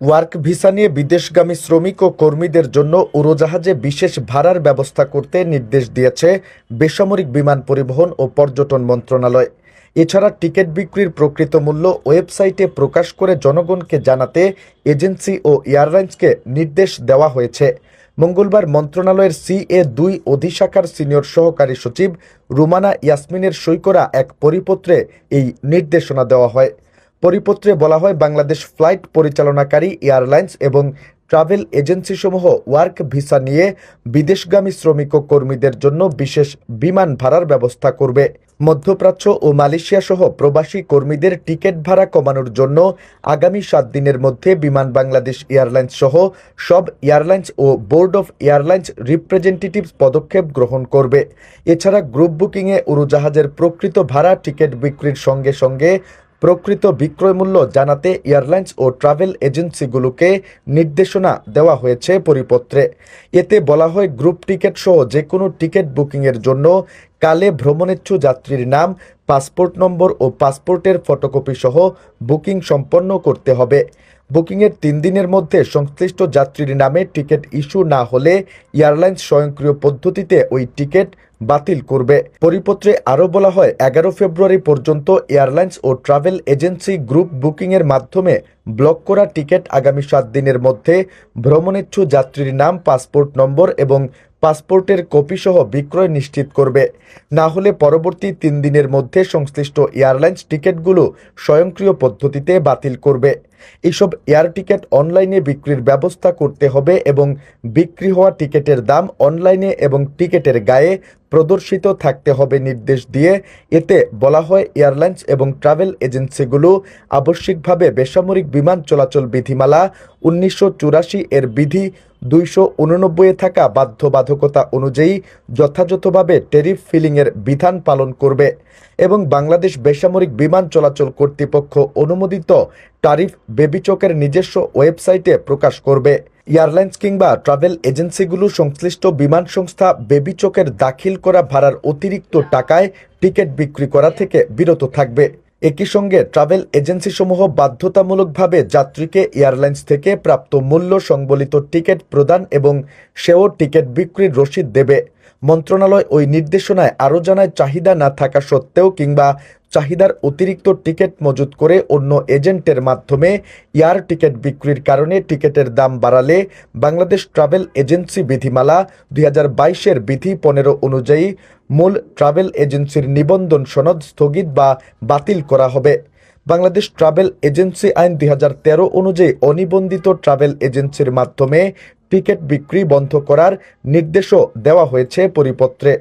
Work visa নিয়ে বিদেশগামী শ্রমিক ও কর্মীদের জন্য উড়োজাহাজে বিশেষ ভাড়ার ব্যবস্থা করতে নির্দেশ দিয়েছে বেসামরিক বিমান পরিবহন ও পর্যটন মন্ত্রণালয়। এছাড়া টিকিট বিক্রির প্রকৃত মূল্য ওয়েবসাইটে প্রকাশ করে জনগণকে জানাতে এজেন্সি ও এয়ারলাইন্সকে নির্দেশ দেওয়া হয়েছে। মঙ্গলবার মন্ত্রণালয়ের সিএ দুই অধিশাখার সিনিয়র সহকারী সচিব রুমানা ইয়াসমিনের সই করা এক পরিপত্রে এই নির্দেশনা দেওয়া হয়। পরিপত্রে বলা হয়, বাংলাদেশ ফ্লাইট পরিচালনাকারী, এয়ারলাইন্স এবং ট্রাভেল এজেন্সিসমূহ ওয়ার্ক ভিসা নিয়ে বিদেশগামী শ্রমিক ও কর্মীদের জন্য বিশেষ বিমান ভাড়ার ব্যবস্থা করবে। মধ্যপ্রাচ্য ও মালয়েশিয়া সহ প্রবাসী কর্মীদের টিকিট ভাড়া কমানোর জন্য আগামী সাত দিনের মধ্যে বিমান বাংলাদেশ এয়ারলাইন্স সহ সব এয়ারলাইন্স ও বোর্ড অফ এয়ারলাইন্স রিপ্রেজেন্টেটিভ পদক্ষেপ গ্রহণ করবে। এছাড়া গ্রুপ বুকিংয়ে উড়োজাহাজের প্রকৃত ভাড়া, টিকিট বিক্রির সঙ্গে সঙ্গে প্রকৃত বিক্রয় মূল্য জানাতে এয়ারলাইন্স ও ট্রাভেল এজেন্সিগুলোকে নির্দেশনা দেওয়া হয়েছে পরিপত্রে। এতে বলা হয়, গ্রুপ টিকিট সহ যে কোনো টিকিট বুকিংয়ের জন্য কালে ভ্রমণেচ্ছু যাত্রীর নাম, পাসপোর্ট নম্বর ও পাসপোর্টের ফটোকপি সহ বুকিং সম্পন্ন করতে হবে। বুকিংয়ের তিন দিনের মধ্যে সংশ্লিষ্ট যাত্রীর নামে টিকিট ইস্যু না হলে এয়ারলাইন্স স্বয়ংক্রিয় পদ্ধতিতে ওই টিকিট বাতিল করবে। পরিপত্রে আরও বলা হয়, এগারো ফেব্রুয়ারি পর্যন্ত এয়ারলাইন্স ও ট্রাভেল এজেন্সি গ্রুপ বুকিংয়ের মাধ্যমে ব্লক করা টিকিট আগামী সাত দিনের মধ্যে ভ্রমণেচ্ছু যাত্রীর নাম, পাসপোর্ট নম্বর এবং পাসপোর্টের কপি সহ বিক্রয় নিশ্চিত করবে। না হলে পরবর্তী তিন দিনের মধ্যে সংশ্লিষ্ট এয়ারলাইন্স টিকিটগুলো স্বয়ংক্রিয় পদ্ধতিতে বাতিল করবে। এইসব এয়ার টিকিট অনলাইনে বিক্রির ব্যবস্থা করতে হবে এবং বিক্রি হওয়া টিকিটের দাম অনলাইনে এবং টিকিটের গায়ে প্রদর্শিত থাকতে হবে নির্দেশ দিয়ে। এতে বলা হয়, এয়ারলাইন্স এবং ট্রাভেল এজেন্সিগুলো আবশ্যিকভাবে বেসামরিক বিমান চলাচল বিধিমালা উনিশশো চুরাশি এর বিধি দুইশো উননব্বইয়ে থাকা বাধ্যবাধকতা অনুযায়ী যথাযথভাবে টেরিফ ফিলিংয়ের বিধান পালন করবে এবং বাংলাদেশ বেসামরিক বিমান চলাচল কর্তৃপক্ষ অনুমোদিত টারিফ বেবিচকের নিজস্ব ওয়েবসাইটে প্রকাশ করবে। এয়ারলাইন্স কিংবা ট্রাভেল এজেন্সিগুলো সংশ্লিষ্ট বিমান সংস্থা বেবিচকের দাখিল করা ভাড়ার অতিরিক্ত টাকায় টিকিট বিক্রি করা থেকে বিরত থাকবে। একই সঙ্গে ট্রাভেল এজেন্সিসমূহ বাধ্যতামূলকভাবে যাত্রীকে এয়ারলাইন্স থেকে প্রাপ্ত মূল্য সংবলিত টিকিট প্রদান এবং সেও টিকিট বিক্রির রসিদ দেবে। মন্ত্রণালয় ওই নির্দেশনায় আরও জানায়, চাহিদা না থাকা সত্ত্বেও কিংবা চাহিদার অতিরিক্ত টিকিট মজুত করে অন্য এজেন্টের মাধ্যমে এয়ার টিকিট বিক্রির কারণে টিকিটের দাম বাড়ালে বাংলাদেশ ট্রাভেল এজেন্সি বিধিমালা দুই হাজার বাইশের বিধি পনেরো অনুযায়ী মূল ট্রাভেল এজেন্সির নিবন্ধন সনদ স্থগিত বা বাতিল করা হবে। বাংলাদেশ ট্রাভেল এজেন্সি আইন দুই হাজার তেরো অনুযায়ী অনিবন্ধিত ট্রাভেল এজেন্সির মাধ্যমে টিকিট বিক্রি বন্ধ করার নির্দেশও দেওয়া হয়েছে পরিপত্রে।